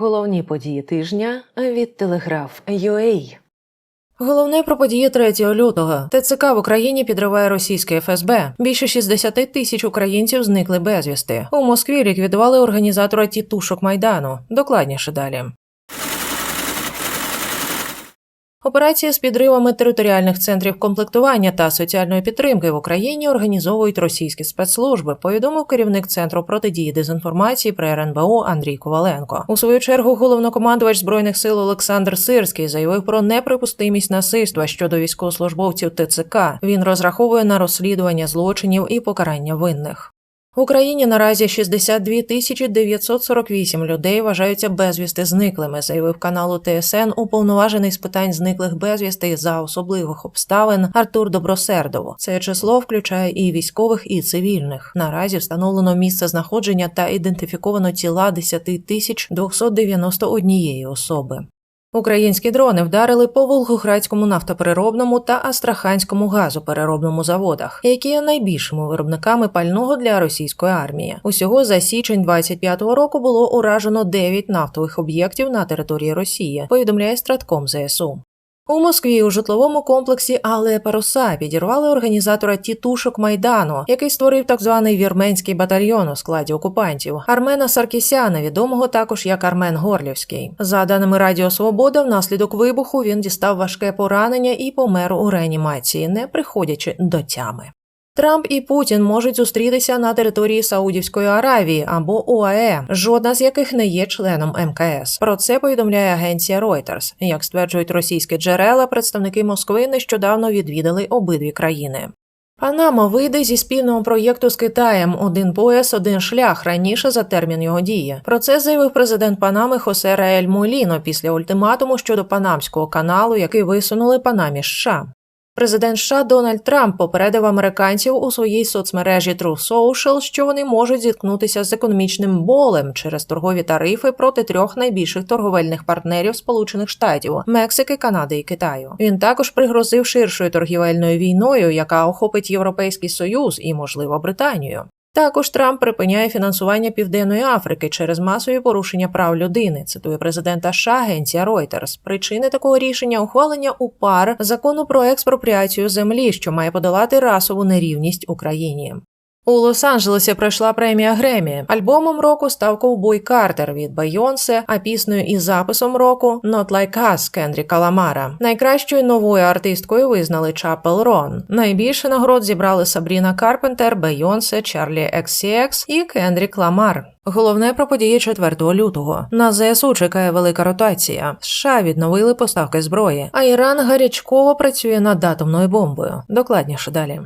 Головні події тижня від Телеграф UA. Головне про події 3 лютого. ТЦК в Україні підриває російське ФСБ. Більше 60 тисяч українців зникли безвісти. У Москві ліквідували організатора тітушок майдану. Докладніше далі. Операції з підривами територіальних центрів комплектування та соціальної підтримки в Україні організовують російські спецслужби. Повідомив керівник центру протидії дезінформації при РНБО Андрій Коваленко. У свою чергу головнокомандувач збройних сил Олександр Сирський заявив про неприпустимість насильства щодо військовослужбовців ТЦК. Він розраховує на розслідування злочинів і покарання винних. В Україні наразі 62 тисячі 948 людей вважаються безвісти зниклими, заявив каналу ТСН уповноважений з питань зниклих безвісти за особливих обставин Артур Добросердов. Це число включає і військових, і цивільних. Наразі встановлено місце знаходження та ідентифіковано тіла 10 тисяч 291 особи. Українські дрони вдарили по Волгоградському нафтопереробному та Астраханському газопереробному заводах, які є найбільшими виробниками пального для російської армії. Усього за січень 25-го року було уражено 9 нафтових об'єктів на території Росії. Повідомляє Стратком ЗСУ. У Москві у житловому комплексі Але Паруса підірвали організатора тітушок майдану, який створив так званий вірменський батальйон у складі окупантів Армена Саркісяна, відомого також як Армен Горлівський. За даними Радіо Свобода, внаслідок вибуху він дістав важке поранення і помер у реанімації, не приходячи до тями. Трамп і Путін можуть зустрітися на території Саудівської Аравії або УАЕ, жодна з яких не є членом МКС. Про це повідомляє агенція Reuters. Як стверджують російські джерела, представники Москви нещодавно відвідали обидві країни. Панама вийде зі спільного проєкту з Китаєм один пояс, один шлях раніше за термін його дії. Про це заявив президент Панами Хосе Раель Моліно після ультиматуму щодо Панамського каналу, який висунули Панамі США. Президент США Дональд Трамп попередив американців у своїй соцмережі True Social, що вони можуть зіткнутися з економічним болем через торгові тарифи проти трьох найбільших торговельних партнерів Сполучених Штатів Мексики, Канади і Китаю. Він також пригрозив ширшою торгівельною війною, яка охопить Європейський Союз і, можливо, Британію. Також Трамп припиняє фінансування Південної Африки через масові порушення прав людини. Цитує президента США агенція Reuters. Причини такого рішення ухвалення у пар закону про експропріацію землі, що має подолати расову нерівність Україні. У Лос-Анджелесі пройшла премія Гремі. Альбомом року став ковбой Картер від Байонсе, а піснею із записом року «Not Like Us» Кендріка Ламара. Найкращою новою артисткою визнали Чапел Рон. Найбільше нагород зібрали Сабріна Карпентер, Бейонсе, Чарлі XCX і Кендрік Ламар. Головне про події 4 лютого. На ЗСУ чекає велика ротація. США відновили поставки зброї, а Іран гарячково працює над атомною бомбою. Докладніше далі.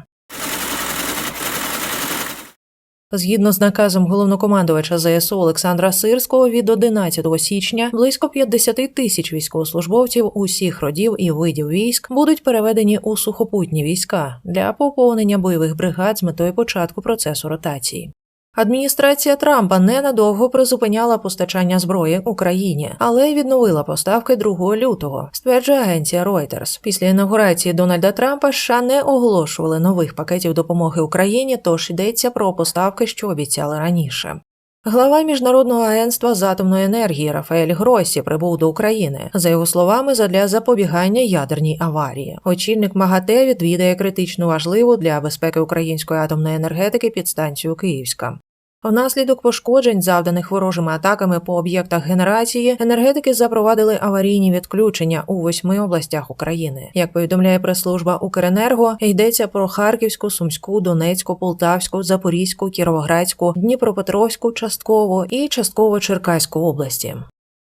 Згідно з наказом головнокомандувача ЗСУ Олександра Сирського, від 11 січня близько 50 тисяч військовослужбовців усіх родів і видів військ будуть переведені у сухопутні війська для поповнення бойових бригад з метою початку процесу ротації. Адміністрація Трампа ненадовго призупиняла постачання зброї Україні, але відновила поставки 2 лютого, стверджує агенція Reuters. Після інаугурації Дональда Трампа США не оголошували нових пакетів допомоги Україні, тож йдеться про поставки, що обіцяли раніше. Глава міжнародного агентства з атомної енергії Рафаель Гросі прибув до України за його словами задля запобігання ядерній аварії. Очільник МАГАТЕ відвідає критично важливу для безпеки української атомної енергетики підстанцію Київська. Внаслідок пошкоджень, завданих ворожими атаками по об'єктах генерації, енергетики запровадили аварійні відключення у восьми областях України. Як повідомляє прес-служба Укренерго, йдеться про Харківську, Сумську, Донецьку, Полтавську, Запорізьку, Кіровоградську, Дніпропетровську, частково і частково Черкаську області.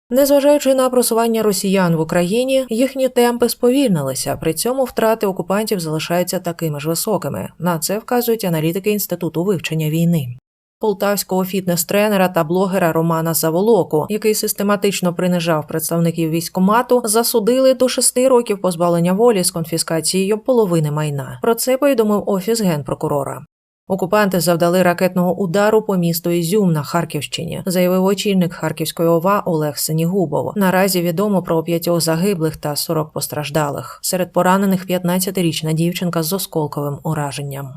Незважаючи на просування росіян в Україні, їхні темпи сповільнилися. При цьому втрати окупантів залишаються такими ж високими. На це вказують аналітики інституту вивчення війни полтавського фітнес-тренера та блогера Романа Заволоку, який систематично принижав представників військомату, засудили до шести років позбавлення волі з конфіскацією половини майна. Про це повідомив офіс генпрокурора. Окупанти завдали ракетного удару по місту Ізюм на Харківщині, заявив очільник Харківської ОВА Олег Сенігубов. Наразі відомо про п'ятьох загиблих та 40 постраждалих. Серед поранених 15-річна дівчинка з осколковим ураженням.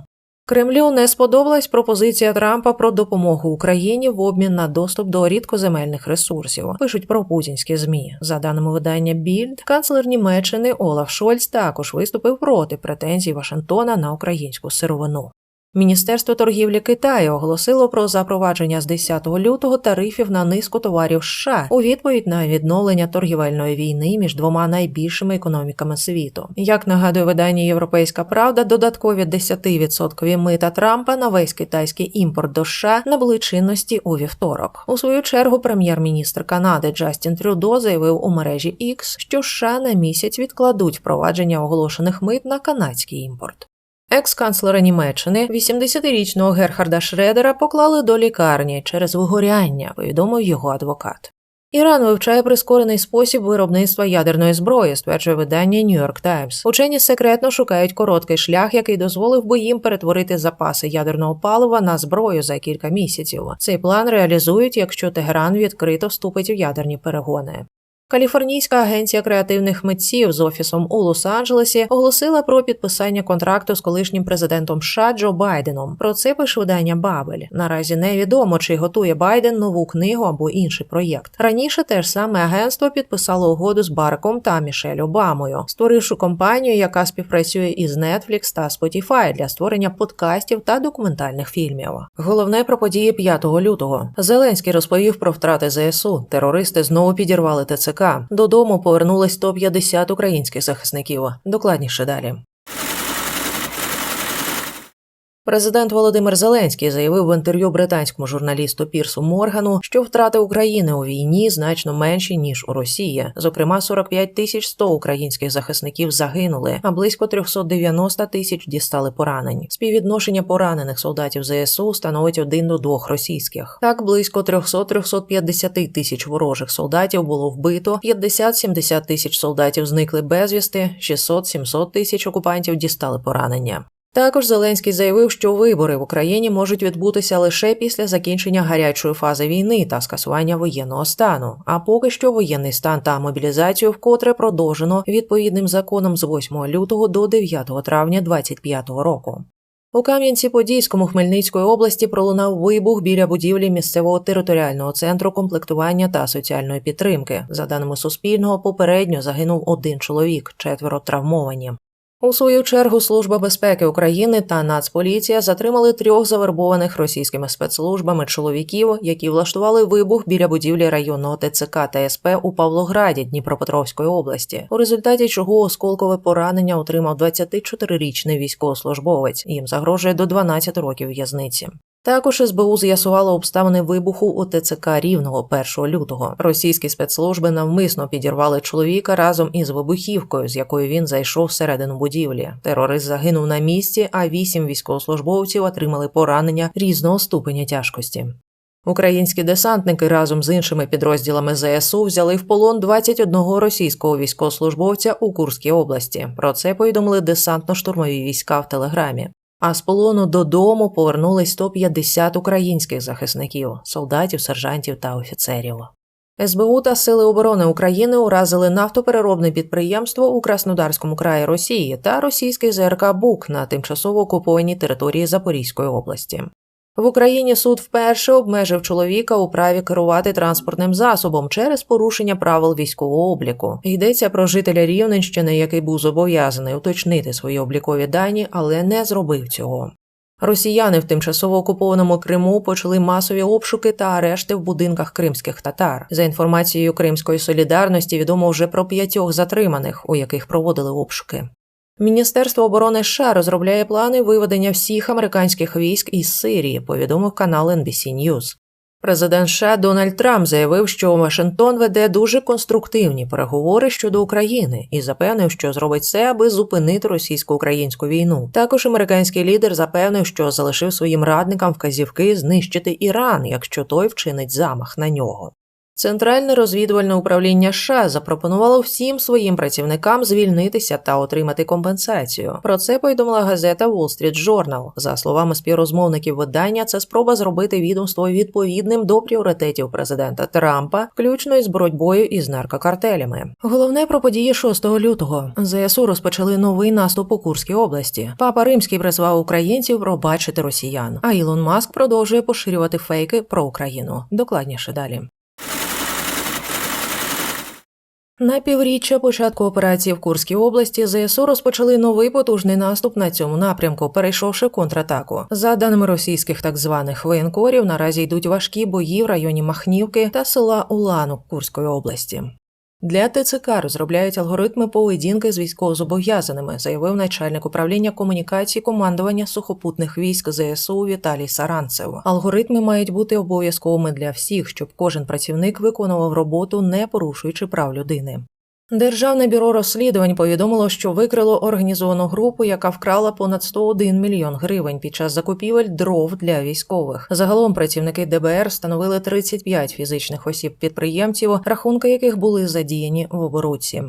Кремлю не сподобалась пропозиція Трампа про допомогу Україні в обмін на доступ до рідкоземельних ресурсів. Пишуть про путінські змі. За даними видання Більд, канцлер Німеччини Олаф Шольц також виступив проти претензій Вашингтона на українську сировину. Міністерство торгівлі Китаю оголосило про запровадження з 10 лютого тарифів на низку товарів США у відповідь на відновлення торгівельної війни між двома найбільшими економіками світу. Як нагадує видання Європейська Правда, додаткові 10% мита Трампа на весь китайський імпорт до США набули чинності у вівторок. У свою чергу прем'єр-міністр Канади Джастін Трюдо заявив у мережі X, що США на місяць відкладуть впровадження оголошених мит на канадський імпорт. Екс-канцлера Німеччини, 80-річного Герхарда Шредера, поклали до лікарні через вигоряння, повідомив його адвокат. Іран вивчає прискорений спосіб виробництва ядерної зброї, стверджує видання York Times. Учені секретно шукають короткий шлях, який дозволив би їм перетворити запаси ядерного палива на зброю за кілька місяців. Цей план реалізують, якщо Тегеран відкрито вступить у ядерні перегони. Каліфорнійська агенція креативних митців з офісом у Лос-Анджелесі оголосила про підписання контракту з колишнім президентом США Джо Байденом. Про це пише видання Бабель. Наразі невідомо, чи готує Байден нову книгу або інший проєкт. Раніше теж саме агентство підписало угоду з Барком та Мішель Обамою, створивши компанію, яка співпрацює із Netflix та Spotify для створення подкастів та документальних фільмів. Головне про події 5 лютого. Зеленський розповів про втрати ЗСУ. Терористи знову підірвали ТЦК. Додому повернулись 150 українських захисників. Докладніше далі. Президент Володимир Зеленський заявив в інтерв'ю британському журналісту Пірсу Моргану, що втрати України у війні значно менші ніж у Росії. Зокрема, 45 тисяч 100 українських захисників загинули, а близько 390 тисяч дістали поранень. Співвідношення поранених солдатів ЗСУ становить один до двох російських. Так близько 300-350 тисяч ворожих солдатів було вбито, 50-70 тисяч солдатів зникли безвісти, 600-700 тисяч окупантів дістали поранення. Також Зеленський заявив, що вибори в Україні можуть відбутися лише після закінчення гарячої фази війни та скасування воєнного стану. А поки що воєнний стан та мобілізацію вкотре продовжено відповідним законом з 8 лютого до 9 травня 2025 року. У Кам'янці-Подільському Хмельницької області пролунав вибух біля будівлі місцевого територіального центру комплектування та соціальної підтримки. За даними Суспільного, попередньо загинув один чоловік, четверо травмовані. У свою чергу Служба безпеки України та Нацполіція затримали трьох завербованих російськими спецслужбами чоловіків, які влаштували вибух біля будівлі районного ТЦК та СП у Павлограді Дніпропетровської області, у результаті чого осколкове поранення отримав 24-річний військовослужбовець. Їм загрожує до 12 років в'язниці. Також СБУ з'ясувало обставини вибуху у ТЦК Рівного 1 лютого. Російські спецслужби навмисно підірвали чоловіка разом із вибухівкою, з якою він зайшов всередину будівлі. Терорист загинув на місці, а вісім військовослужбовців отримали поранення різного ступеня тяжкості. Українські десантники разом з іншими підрозділами ЗСУ взяли в полон 21 російського військовослужбовця у Курській області. Про це повідомили десантно-штурмові війська в Телеграмі. А з полону додому повернулись 150 українських захисників, солдатів, сержантів та офіцерів. СБУ та Сили оборони України уразили нафтопереробне підприємство у Краснодарському краї Росії та російський ЗРК БУК на тимчасово окупованій території Запорізької області. В Україні суд вперше обмежив чоловіка у праві керувати транспортним засобом через порушення правил військового обліку. Йдеться про жителя Рівненщини, який був зобов'язаний уточнити свої облікові дані, але не зробив цього. Росіяни в тимчасово окупованому Криму почали масові обшуки та арешти в будинках кримських татар. За інформацією Кримської солідарності, відомо вже про п'ятьох затриманих, у яких проводили обшуки. Міністерство оборони США розробляє плани виведення всіх американських військ із Сирії, повідомив канал NBC News. Президент США Дональд Трамп заявив, що Вашингтон веде дуже конструктивні переговори щодо України і запевнив, що зробить все, аби зупинити російсько-українську війну. Також американський лідер запевнив, що залишив своїм радникам вказівки знищити Іран, якщо той вчинить замах на нього. Центральне розвідувальне управління США запропонувало всім своїм працівникам звільнитися та отримати компенсацію. Про це повідомила газета Wall Street Journal. За словами співрозмовників видання, це спроба зробити відомство відповідним до пріоритетів президента Трампа, включно із боротьбою із наркокартелями. Головне про події 6 лютого. ЗСУ розпочали новий наступ у Курській області. Папа Римський призвав українців пробачити росіян. А Ілон Маск продовжує поширювати фейки про Україну. Докладніше далі. На півріччя початку операції в Курській області ЗСУ розпочали новий потужний наступ на цьому напрямку, перейшовши контратаку. За даними російських так званих воєнкорів, наразі йдуть важкі бої в районі Махнівки та села Уланок Курської області. Для ТЦК розробляють алгоритми поведінки з військовозобов'язаними, заявив начальник управління комунікації командування сухопутних військ ЗСУ Віталій Саранцев. Алгоритми мають бути обов'язковими для всіх, щоб кожен працівник виконував роботу, не порушуючи прав людини. Державне бюро розслідувань повідомило, що викрило організовану групу, яка вкрала понад 101 мільйон гривень під час закупівель дров для військових. Загалом працівники ДБР встановили 35 фізичних осіб-підприємців, рахунки яких були задіяні в оборудці.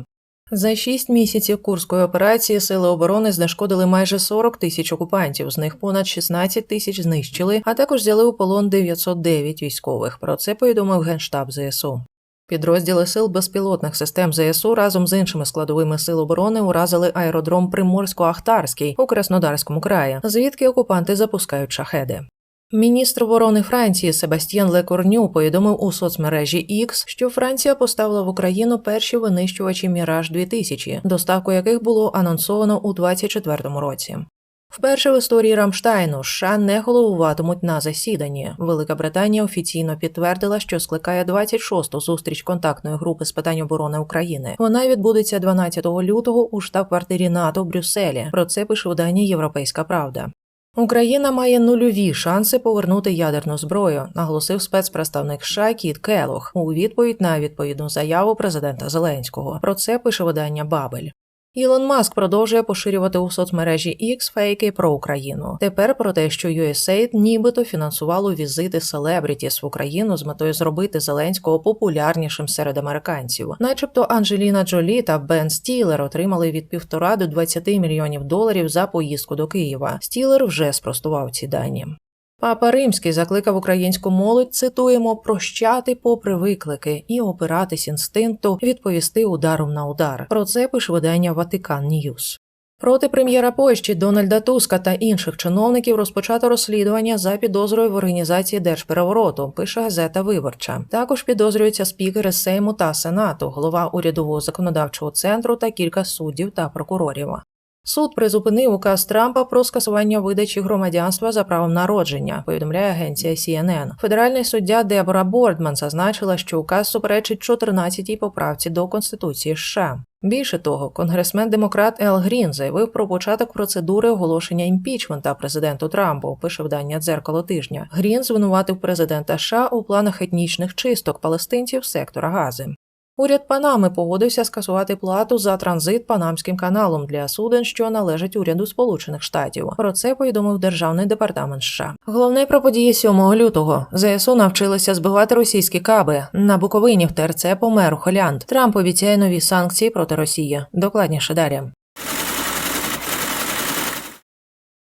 За шість місяців курської операції сили оборони знешкодили майже 40 тисяч окупантів, з них понад 16 тисяч знищили, а також взяли у полон 909 військових. Про це повідомив генштаб ЗСУ. Підрозділи сил безпілотних систем ЗСУ разом з іншими складовими сил оборони уразили аеродром Приморсько-Ахтарський у Краснодарському краї, звідки окупанти запускають шахеди. Міністр оборони Франції Себастьян Лекорню повідомив у соцмережі X, що Франція поставила в Україну перші винищувачі Міраж 2000 доставку яких було анонсовано у 2024 році. Вперше в історії Рамштайну США не головуватимуть на засіданні. Велика Британія офіційно підтвердила, що скликає 26-ту зустріч контактної групи з питань оборони України. Вона відбудеться 12 лютого у штаб-квартирі НАТО в Брюсселі. Про це пише видання Європейська Правда. Україна має нульові шанси повернути ядерну зброю, наголосив спецпредставник США Кіт Келох у відповідь на відповідну заяву президента Зеленського. Про це пише видання Бабель. Ілон Маск продовжує поширювати у соцмережі X фейки про Україну. Тепер про те, що USAID нібито фінансувало візити селебрітіс в Україну з метою зробити Зеленського популярнішим серед американців, начебто Анджеліна Джолі та Бен Стілер отримали від півтора до 20 мільйонів доларів за поїздку до Києва. Стілер вже спростував ці дані. Папа Римський закликав українську молодь, цитуємо, прощати попри виклики і опиратись інстинкту, відповісти ударом на удар. Про це пише видання Ватикан Ньюс. Проти прем'єра Польщі Дональда Туска та інших чиновників розпочато розслідування за підозрою в організації держперевороту. Пише газета Виборча. Також підозрюються спікери Сейму та Сенату, голова урядового законодавчого центру та кілька суддів та прокурорів. Суд призупинив указ Трампа про скасування видачі громадянства за правом народження. Повідомляє агенція CNN. Федеральний суддя Дебора Бордман зазначила, що указ суперечить 14-й поправці до Конституції США. Більше того, конгресмен демократ Ел Грін заявив про початок процедури оголошення імпічмента президенту Трампу. Пише видання дзеркало тижня. Грін звинуватив президента США у планах етнічних чисток палестинців сектора Гази. Уряд Панами погодився скасувати плату за транзит Панамським каналом для суден, що належать уряду Сполучених Штатів. Про це повідомив Державний департамент США. Головне про події 7 лютого. ЗСУ навчилися збивати російські каби. На Буковині в ТРЦ помер ухилянт. Трамп обіцяє нові санкції проти Росії. Докладніше далі.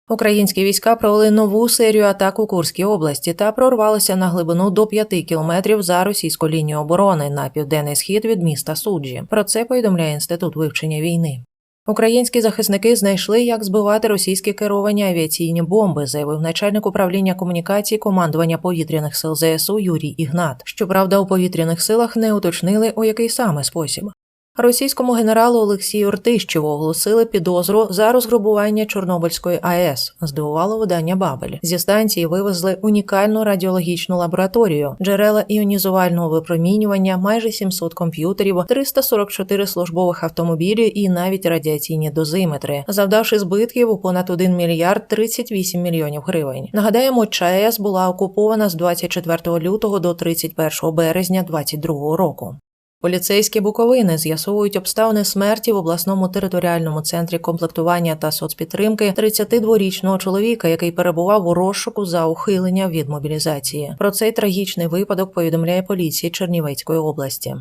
Українські війська провели нову серію атак у Курській області та прорвалися на глибину до 5 кілометрів за російську лінію оборони на південний схід від міста Суджі. Про це повідомляє інститут вивчення війни. Українські захисники знайшли, як збивати російські керовані авіаційні бомби, заявив начальник управління комунікації командування повітряних сил ЗСУ Юрій Ігнат. Щоправда, у повітряних силах не уточнили, у який саме спосіб. Російському генералу Олексію Ртищеву оголосили підозру за розграбування Чорнобильської АЕС. Здивувало видання Бабель. Зі станції вивезли унікальну радіологічну лабораторію, джерела іонізувального випромінювання, майже 700 комп'ютерів, 344 службових автомобілі і навіть радіаційні дозиметри, завдавши збитків у понад 1 мільярд 38 мільйонів гривень. Нагадаємо, ЧАЕС була окупована з 24 лютого до 31 березня 2022 року. Поліцейські Буковини з'ясовують обставини смерті в обласному територіальному центрі комплектування та соцпідтримки 32-річного чоловіка, який перебував у розшуку за ухилення від мобілізації. Про цей трагічний випадок повідомляє поліція Чернівецької області.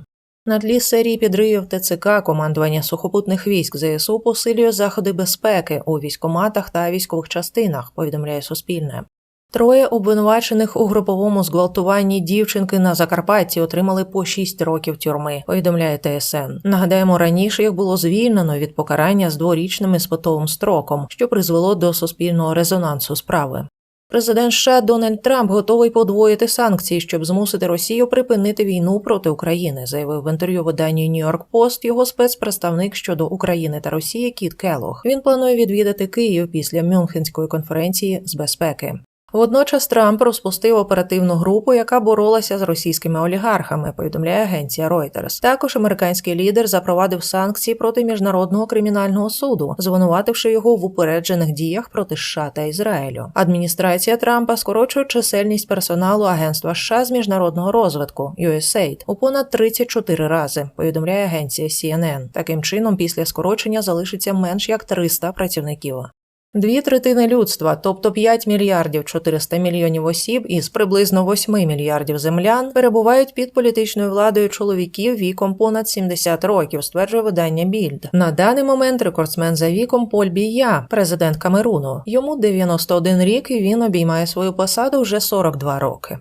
На тлі серії підривів ТЦК командування сухопутних військ ЗСУ посилює заходи безпеки у військоматах та військових частинах. Повідомляє Суспільне. Троє обвинувачених у груповому зґвалтуванні дівчинки на Закарпатті отримали по 6 років тюрми. Повідомляє ТСН. Нагадаємо, раніше їх було звільнено від покарання з дворічним іспитовим строком, що призвело до суспільного резонансу справи. Президент США Дональд Трамп готовий подвоїти санкції, щоб змусити Росію припинити війну проти України, заявив в інтерв'ю виданню York Post його спецпредставник щодо України та Росії Кіт Келох. Він планує відвідати Київ після Мюнхенської конференції з безпеки. Водночас Трамп розпустив оперативну групу, яка боролася з російськими олігархами. Повідомляє агенція Reuters. Також американський лідер запровадив санкції проти міжнародного кримінального суду, звинувативши його в упереджених діях проти США та Ізраїлю. Адміністрація Трампа скорочує чисельність персоналу агентства США з міжнародного розвитку USAID у понад 34 рази. Повідомляє агенція CNN. Таким чином, після скорочення залишиться менш як 300 працівників. Дві третини людства, тобто 5 мільярдів 400 мільйонів осіб із приблизно 8 мільярдів землян, перебувають під політичною владою чоловіків віком понад 70 років, стверджує видання Більд. На даний момент рекордсмен за віком Поль Бія, президент Камеруну. Йому 91 рік і він обіймає свою посаду вже 42 роки.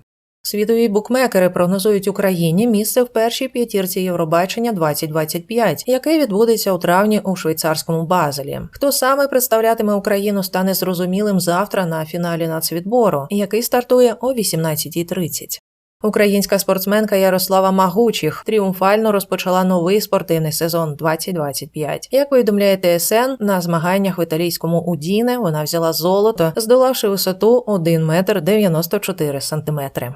Світові букмекери прогнозують Україні місце в першій п'ятірці Євробачення 2025, яке відбудеться у травні у швейцарському Базелі. Хто саме представлятиме Україну, стане зрозумілим завтра на фіналі нацвідбору, який стартує о 18.30. Українська спортсменка Ярослава Магучих тріумфально розпочала новий спортивний сезон 2025. Як повідомляє ТСН, на змаганнях в італійському Удіне вона взяла золото, здолавши висоту 1 метр 94 сантиметри.